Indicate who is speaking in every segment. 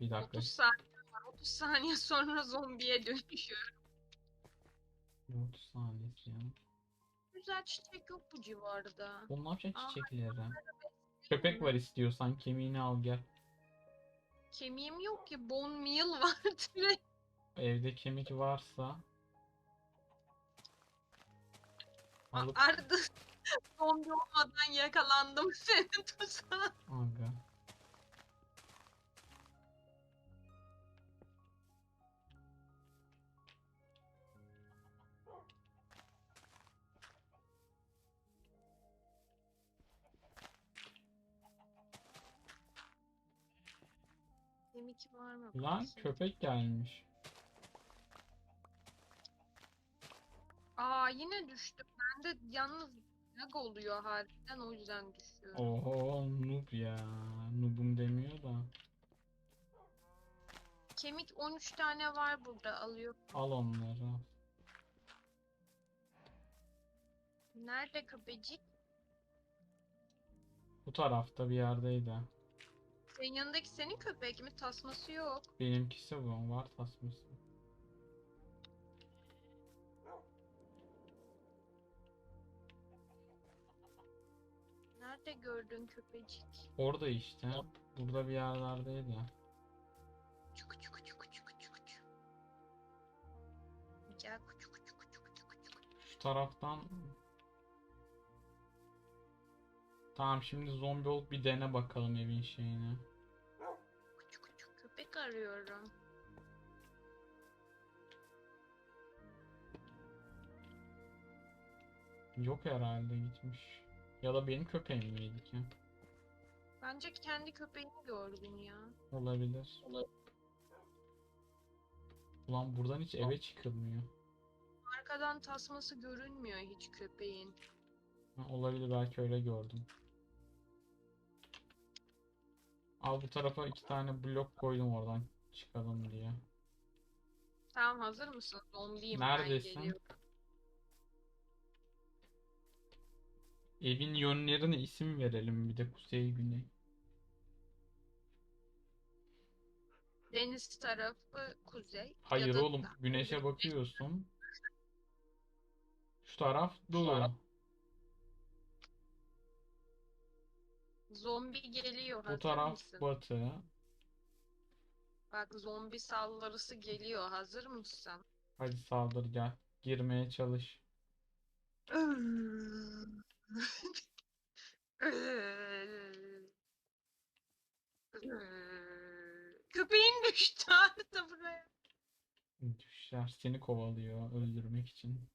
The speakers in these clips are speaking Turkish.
Speaker 1: Bir dakika.
Speaker 2: 30 saniye var. 30 saniye sonra zombiye dönüşüyorum.
Speaker 1: 30 saniye.
Speaker 2: Güzel çiçek yok bu civarda.
Speaker 1: Oğlum ne yapacaksın
Speaker 2: Aa.
Speaker 1: Köpek var istiyorsan kemiğini al gel.
Speaker 2: Kemiğim yok ki. Bone meal var direkt.
Speaker 1: Evde kemik varsa alıp...
Speaker 2: Arda zombi olmadan yakalandım senin tuzağına. M2 var mı?
Speaker 1: Lan
Speaker 2: Bakayım.
Speaker 1: köpek gelmiş.
Speaker 2: Aa yine düştüm. Ben de yalnız lag oluyor harbiden o yüzden düşüyorum.
Speaker 1: Oho noob ya. Noobum demiyor da.
Speaker 2: Kemik 13 tane var burada alıyor.
Speaker 1: Al onları.
Speaker 2: Nerede köpecik?
Speaker 1: Bu tarafta bir yerdeydi.
Speaker 2: Senin yanındaki senin köpek mi? Tasması yok.
Speaker 1: Benimkisi bu. Var tasması.
Speaker 2: Nerede gördün köpecik?
Speaker 1: Orada işte. Burada bir yerlerdeydi.
Speaker 2: Çuku çuku çuku çuku çuku çuku. Gel kuçu kuçu kuçu kuçu kuçu.
Speaker 1: Şu taraftan Tamam şimdi zombi olup bir dene bakalım evin şeyini.
Speaker 2: Kuçu kuçu köpek arıyorum.
Speaker 1: Yok herhalde gitmiş. Ya da benim köpeğim miydi ki?
Speaker 2: Bence kendi köpeğini gördün ya.
Speaker 1: Olabilir. Ulan buradan hiç eve çıkılmıyor.
Speaker 2: Arkadan tasması görünmüyor hiç köpeğin.
Speaker 1: Ha, olabilir belki öyle gördüm. Al bu tarafa iki tane blok koydum oradan çıkalım diye.
Speaker 2: Tamam hazır mısın? Zombiyim ben
Speaker 1: Neredesin?
Speaker 2: geliyorum.
Speaker 1: Evin yönlerine isim verelim bir de kuzey güney.
Speaker 2: Deniz tarafı kuzey. ya
Speaker 1: Hayır
Speaker 2: da
Speaker 1: oğlum güneşe bakıyorsun. Şu taraf doğu.
Speaker 2: Zombi geliyor
Speaker 1: Bu
Speaker 2: hazır
Speaker 1: taraf
Speaker 2: mısın?
Speaker 1: batı.
Speaker 2: Bak zombi saldırısı geliyor hazır mısın?
Speaker 1: Hadi saldır gel. Girmeye çalış.
Speaker 2: Köpeğin düştü Arda buraya.
Speaker 1: Düşler seni kovalıyor öldürmek için.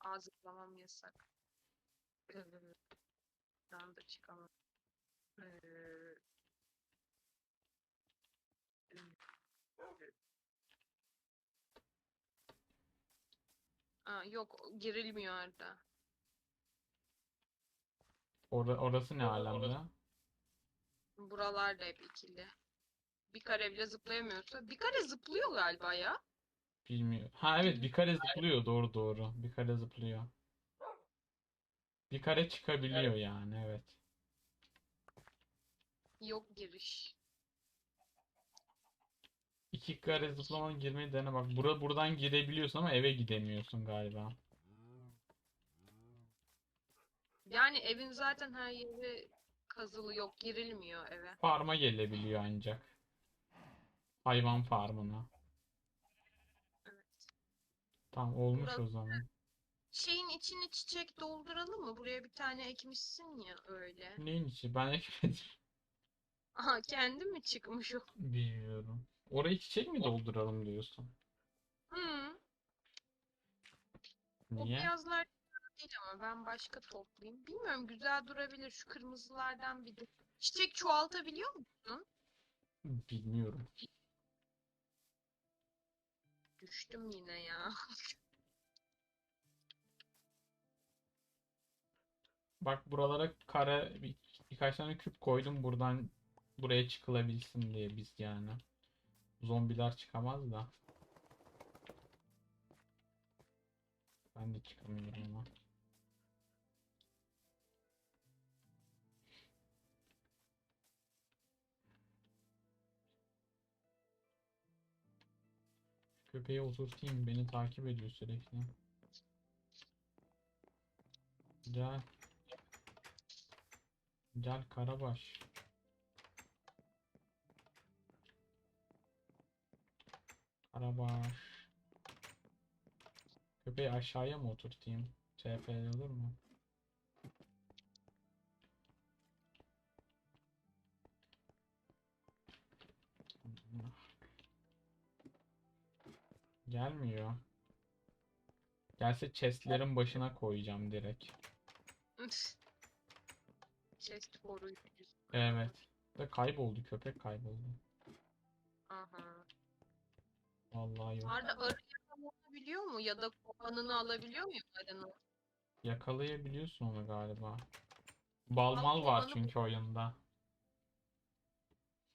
Speaker 2: Ağzılamam yasak. Ben de çıkamam. Aa, yok girilmiyor Arda.
Speaker 1: Ora- orası ne alemde?
Speaker 2: Buralar da hep ikili. Bir kare bile zıplayamıyorsa. Bir kare zıplıyor galiba ya.
Speaker 1: Bilmiyorum. Ha evet bir kare zıplıyor doğru doğru. Bir kare zıplıyor. Bir kare çıkabiliyor yani evet.
Speaker 2: Yok giriş.
Speaker 1: İki kare zıplamanın girmeyi dene bak. Bura buradan girebiliyorsun ama eve gidemiyorsun galiba.
Speaker 2: Yani evin zaten her yeri kazılı yok. Girilmiyor eve.
Speaker 1: Farma gelebiliyor ancak. Hayvan farmına.
Speaker 2: Evet.
Speaker 1: Tamam olmuş
Speaker 2: Burası-
Speaker 1: o zaman.
Speaker 2: Şeyin içini çiçek dolduralım mı? Buraya bir tane ekmişsin ya öyle.
Speaker 1: Neyin içi? Ben ekmedim.
Speaker 2: Aha kendi mi çıkmış o?
Speaker 1: Bilmiyorum. Orayı çiçek mi dolduralım diyorsun?
Speaker 2: Hı. O
Speaker 1: Niye?
Speaker 2: beyazlar değil ama ben başka toplayayım. Bilmiyorum güzel durabilir. Şu kırmızılardan bir de. Çiçek çoğaltabiliyor musun?
Speaker 1: Bilmiyorum.
Speaker 2: Düştüm yine ya.
Speaker 1: Bak buralara kare bir, birkaç tane küp koydum buradan buraya çıkılabilsin diye biz yani. Zombiler çıkamaz da. Ben de çıkamıyorum ama. Köpeği oturtayım beni takip ediyor sürekli. Gel. Gel Karabaş. Karabaş. Köpeği aşağıya mı oturtayım? TP olur mu? Gelmiyor. Gelse chestlerin başına koyacağım direkt.
Speaker 2: Chest koruyucu.
Speaker 1: Evet. Ve kayboldu. Köpek kayboldu.
Speaker 2: Aha.
Speaker 1: Vallahi yok.
Speaker 2: Arda arı yakalanabiliyor mu? Ya da kovanını alabiliyor muyum arının?
Speaker 1: Yakalayabiliyorsun onu galiba. Balmal var
Speaker 2: kovanı-
Speaker 1: çünkü oyunda.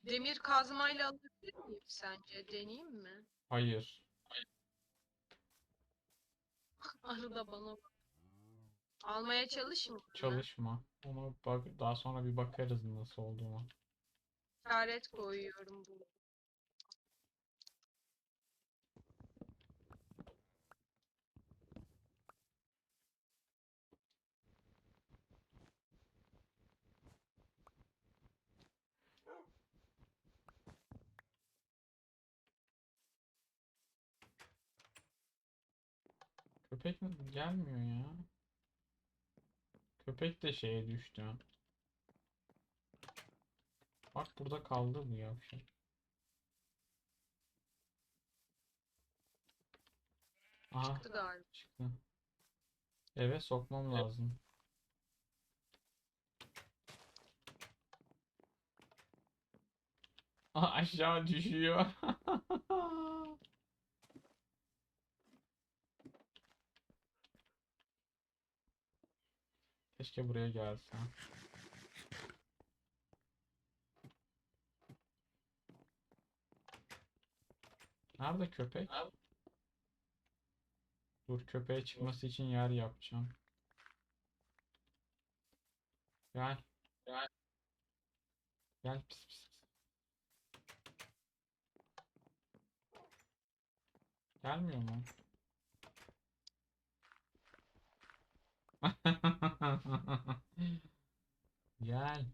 Speaker 2: Demir kazmayla alabilir miyim sence? Deneyeyim mi?
Speaker 1: Hayır.
Speaker 2: Arı da bana bak. Almaya çalışayım. mı?
Speaker 1: Çalışma. Ona bak daha sonra bir bakarız nasıl olduğunu.
Speaker 2: İşaret koyuyorum bu.
Speaker 1: Köpek mi- gelmiyor ya. Köpek de şeye düştü. Bak burada kaldı bu yavşak. Aha
Speaker 2: Çıktı galiba.
Speaker 1: çıktı. Eve sokmam lazım. Aa, aşağı düşüyor. Keşke buraya gelse. Nerede köpek? Dur köpeğe çıkması için yer yapacağım. Gel. Gel. Gel pis pis. Gelmiyor mu? Gel.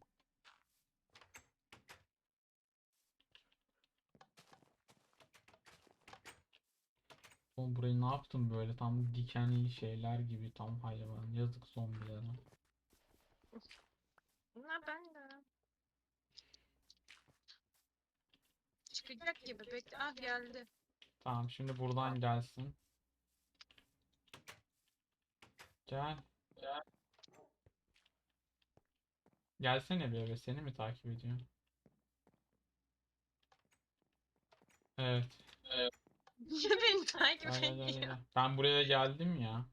Speaker 1: Oğlum burayı ne yaptın böyle tam dikenli şeyler gibi tam hayvan yazık zombilere.
Speaker 2: Ne ben de. Çıkacak gibi. Bekle. Ah geldi.
Speaker 1: Tamam şimdi buradan gelsin. Gel. Gel. Gelsene bir eve seni mi takip ediyor? Evet.
Speaker 2: Niye beni takip
Speaker 1: Gel, gel, gel,
Speaker 2: ediyor?
Speaker 1: gel. Ben buraya geldim ya.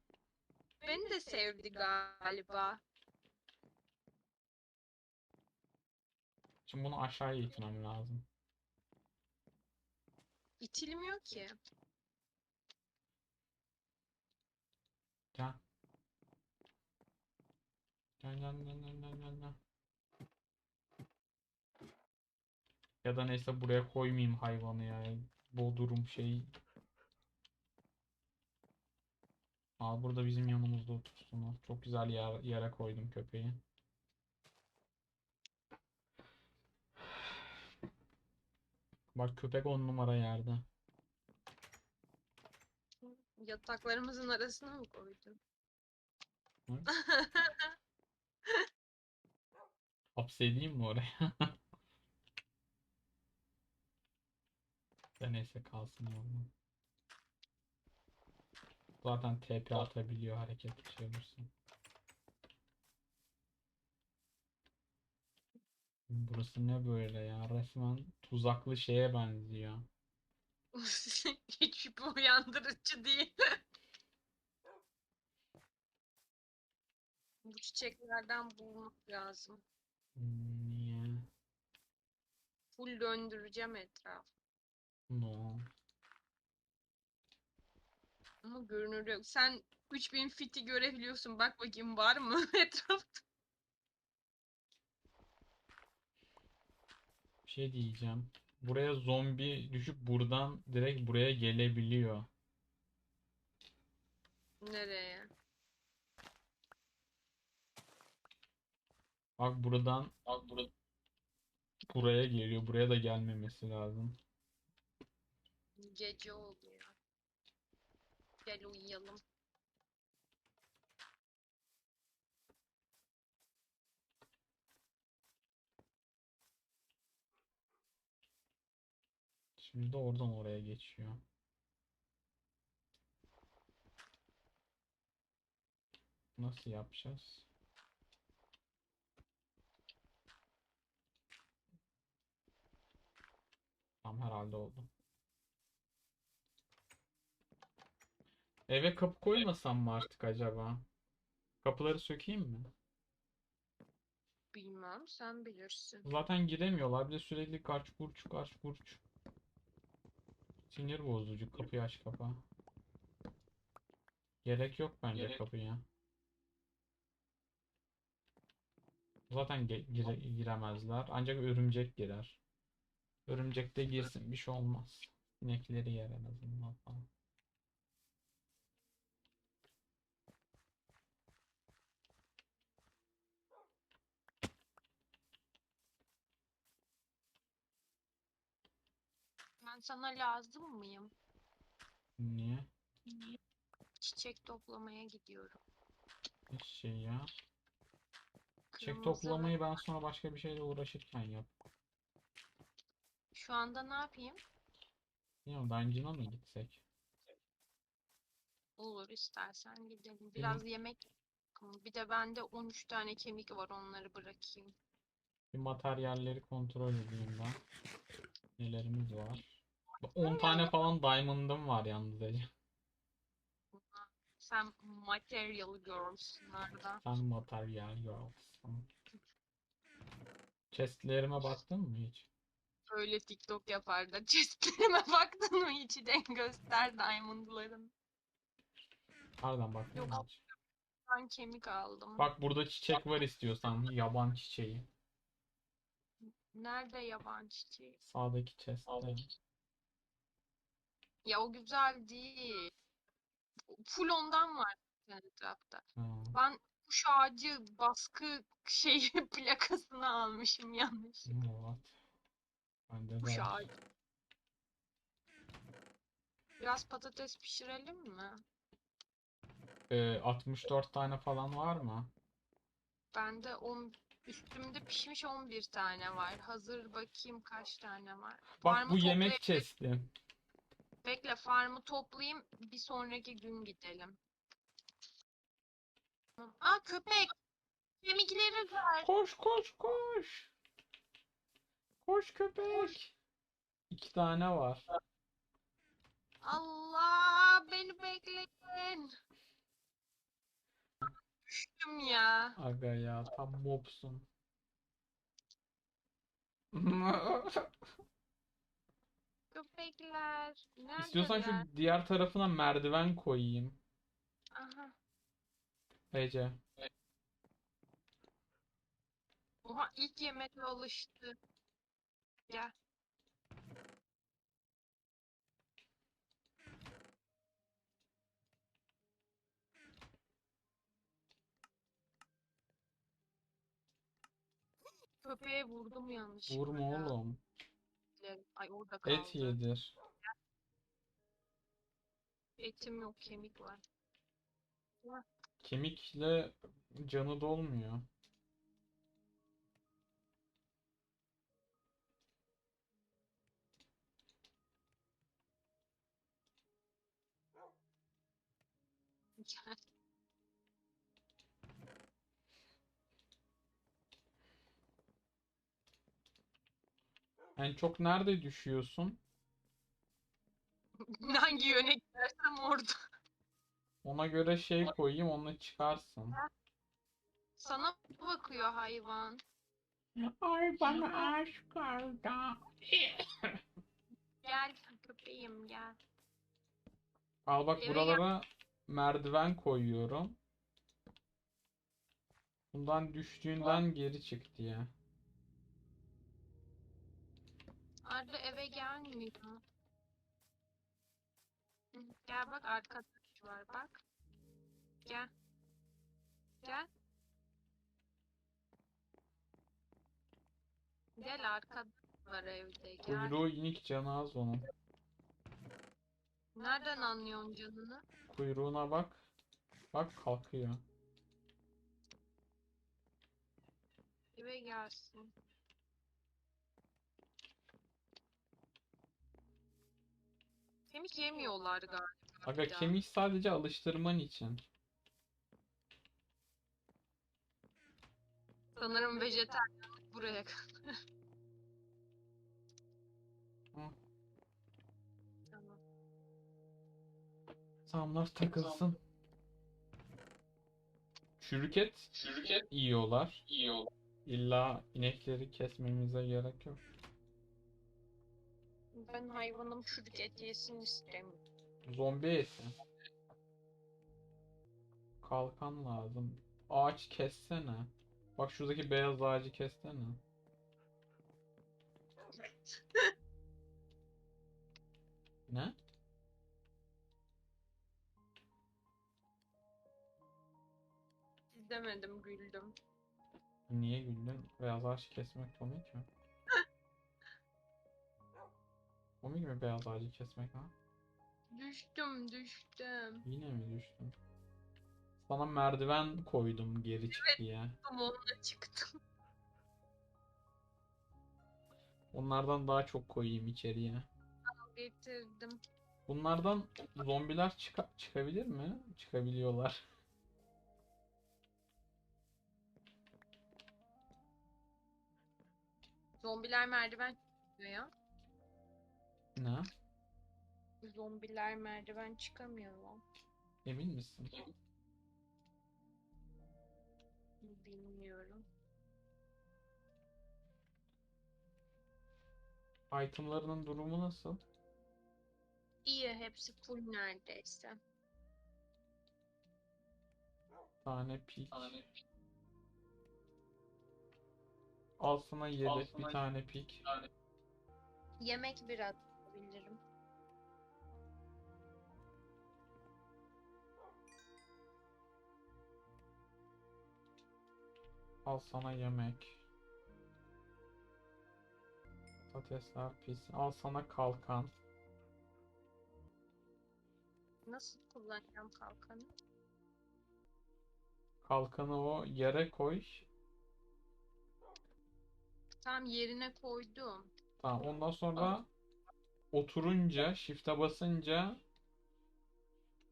Speaker 2: Beni de sevdi galiba.
Speaker 1: Şimdi bunu aşağıya itmem lazım.
Speaker 2: İtilmiyor ki.
Speaker 1: Gel. Gel gel gel gel gel gel gel. Ya da neyse buraya koymayayım hayvanı ya. Bodrum şey. Al burada bizim yanımızda otursun. Çok güzel yer, yere koydum köpeği. Bak köpek on numara yerde.
Speaker 2: Yataklarımızın arasına mı koydun?
Speaker 1: Hapsedeyim mi oraya? Da neyse kalsın orada. Zaten TP atabiliyor hareket şey olursa. Burası ne böyle ya? Resmen tuzaklı şeye benziyor.
Speaker 2: Hiç uyandırıcı değil. Bu çiçeklerden bulmak lazım.
Speaker 1: Niye?
Speaker 2: Full döndüreceğim etraf.
Speaker 1: No.
Speaker 2: Ama görünür yok. Sen 3000 fiti görebiliyorsun. Bak bakayım var mı etrafta?
Speaker 1: Bir şey diyeceğim. buraya zombi düşüp buradan direkt buraya gelebiliyor.
Speaker 2: Nereye?
Speaker 1: Bak buradan bak bura- buraya geliyor. Buraya da gelmemesi lazım.
Speaker 2: Gece oluyor. Gel uyuyalım.
Speaker 1: Şimdi de oradan oraya geçiyor. Nasıl yapacağız? Tamam herhalde oldu. Eve kapı koymasam mı artık acaba? Kapıları sökeyim mi?
Speaker 2: Bilmem sen bilirsin.
Speaker 1: Zaten giremiyorlar. Bir de sürekli kaç kurç kaç kurç. Sinir bozucu. Kapıyı aç kapa. Gerek yok bence
Speaker 3: Gerek-
Speaker 1: kapıya. Zaten ge- gire- giremezler. Ancak örümcek girer. Örümcek de girsin. Bir şey olmaz. İnekleri yer en azından falan.
Speaker 2: Ben sana lazım mıyım?
Speaker 1: Niye?
Speaker 2: Çiçek toplamaya gidiyorum.
Speaker 1: Hiç şey ya. Çiçek
Speaker 2: Kırmızı-
Speaker 1: toplamayı ben sonra başka bir şeyle uğraşırken yap.
Speaker 2: Şu anda ne yapayım?
Speaker 1: Bilmiyorum dungeon'a mı gitsek?
Speaker 2: Olur istersen gidelim. Biraz yemek. Bir de bende 13 tane kemik var onları bırakayım.
Speaker 1: Bir materyalleri kontrol edeyim ben. Nelerimiz var? 10 tane falan diamond'ım var yalnız Ece.
Speaker 2: Sen material girls'ın orada.
Speaker 1: Sen materyal girlsın. Chestlerime baktın mı hiç?
Speaker 2: Öyle TikTok yapar da chestlerime baktın mı içiden göster diamondların.
Speaker 1: Nereden baktın
Speaker 2: Yok.
Speaker 1: hiç?
Speaker 2: Ben kemik aldım.
Speaker 1: Bak burada çiçek var istiyorsan. Yaban çiçeği.
Speaker 2: Nerede yaban çiçeği?
Speaker 1: Sağdaki chest'te.
Speaker 2: Ya o güzel değil. Full ondan var etrafta.
Speaker 1: Ha.
Speaker 2: Ben kuş ağacı baskı şeyi plakasını almışım yanlış.
Speaker 1: Evet. Bende de var.
Speaker 2: Biraz patates pişirelim mi?
Speaker 1: Ee, 64 tane falan var mı?
Speaker 2: Bende 10 üstümde pişmiş 11 tane var. Hazır bakayım kaç tane var.
Speaker 1: Bak
Speaker 2: Farmı
Speaker 1: bu yemek
Speaker 2: toplayıp-
Speaker 1: chest'i.
Speaker 2: Bekle farmı toplayayım bir sonraki gün gidelim. Aa köpek! Kemikleri ver.
Speaker 1: Koş koş koş. Koş köpek. İki tane var.
Speaker 2: Allah beni bekleyin. Düştüm ya.
Speaker 1: Aga ya tam mobsun.
Speaker 2: Köpekler.
Speaker 1: İstiyorsan şu
Speaker 2: Neredeler?
Speaker 1: diğer tarafına merdiven koyayım.
Speaker 2: Aha.
Speaker 1: Ece.
Speaker 2: Oha ilk yemekle alıştı. Gel. Köpeğe vurdum yanlışlıkla.
Speaker 1: Vurma
Speaker 2: ya.
Speaker 1: oğlum.
Speaker 2: Ay orada kaldı.
Speaker 1: Et yedir.
Speaker 2: Etim yok kemik var.
Speaker 1: Kemikle canı dolmuyor.
Speaker 2: Gel.
Speaker 1: En çok nerede düşüyorsun?
Speaker 2: Hangi yöne gidersem orada.
Speaker 1: Ona göre şey koyayım, onu çıkarsın.
Speaker 2: Sana bakıyor hayvan.
Speaker 1: Ay bana aşk oldu.
Speaker 2: Gel köpeğim gel.
Speaker 1: Al bak
Speaker 2: Eve
Speaker 1: buralara merdiven koyuyorum. Bundan düştüğünden geri çık diye.
Speaker 2: Arda eve gelmiyor. Gel bak arkadaş var bak. Gel. Gel. Gel arkadaş var evde gel.
Speaker 1: Kuyruğu inik canı az onun.
Speaker 2: Nereden anlıyorsun canını?
Speaker 1: Kuyruğuna bak. Bak kalkıyor.
Speaker 2: Eve gelsin. Kemik yemiyorlar galiba.
Speaker 1: Aga
Speaker 2: bir daha.
Speaker 1: kemik sadece alıştırman için.
Speaker 2: Sanırım vejetaryenlik buraya kadar.
Speaker 1: Samlar takılsın. Çürük et
Speaker 3: Çürük et
Speaker 1: yiyorlar.
Speaker 3: olur.
Speaker 1: İlla inekleri kesmemize gerek yok.
Speaker 2: Ben hayvanım çürük et yesin istemiyorum.
Speaker 1: Zombi eti. Kalkan lazım. Ağaç kessene. Bak şuradaki beyaz ağacı kessene. Ne?
Speaker 2: Demedim güldüm.
Speaker 1: Niye güldün? Beyaz ağaç kesmek komik mi? Komik mi beyaz ağacı kesmek ha?
Speaker 2: Düştüm düştüm.
Speaker 1: Yine mi düştün? Sana merdiven koydum geri çık diye.
Speaker 2: Tam onunla çıktım.
Speaker 1: Onlardan daha çok koyayım içeriye.
Speaker 2: Getirdim.
Speaker 1: Bunlardan zombiler çıka- çıkabilir mi? Çıkabiliyorlar.
Speaker 2: Zombiler merdiven çıkmıyor ya.
Speaker 1: Ne?
Speaker 2: Zombiler merdiven çıkamıyor lan.
Speaker 1: Emin misin?
Speaker 2: Bilmiyorum.
Speaker 1: Itemlarının durumu nasıl?
Speaker 2: İyi hepsi full neredeyse.
Speaker 1: tane pik.
Speaker 3: Hani
Speaker 1: Al sana yelek
Speaker 3: Al
Speaker 1: bir tane pik.
Speaker 2: Yemek biraz bilirim.
Speaker 1: Al sana yemek. Patatesler pis. Al sana kalkan.
Speaker 2: Nasıl kullanacağım kalkanı?
Speaker 1: Kalkanı o yere koy.
Speaker 2: Tam yerine koydum.
Speaker 1: Tamam ondan sonra oturunca shift'e basınca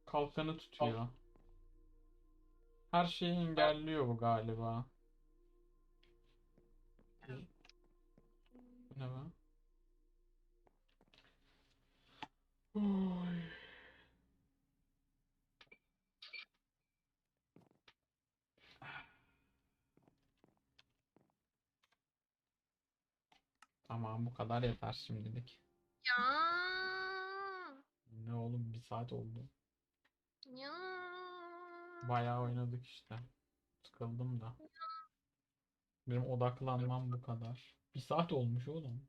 Speaker 1: kalkanı tutuyor. Her şeyi engelliyor bu galiba. Bu ne be? Oy. Tamam bu kadar yeter şimdilik.
Speaker 2: Ya.
Speaker 1: Ne oğlum bir saat oldu.
Speaker 2: Ya.
Speaker 1: Bayağı oynadık işte. Sıkıldım da. Benim odaklanmam bu kadar. Bir saat olmuş oğlum.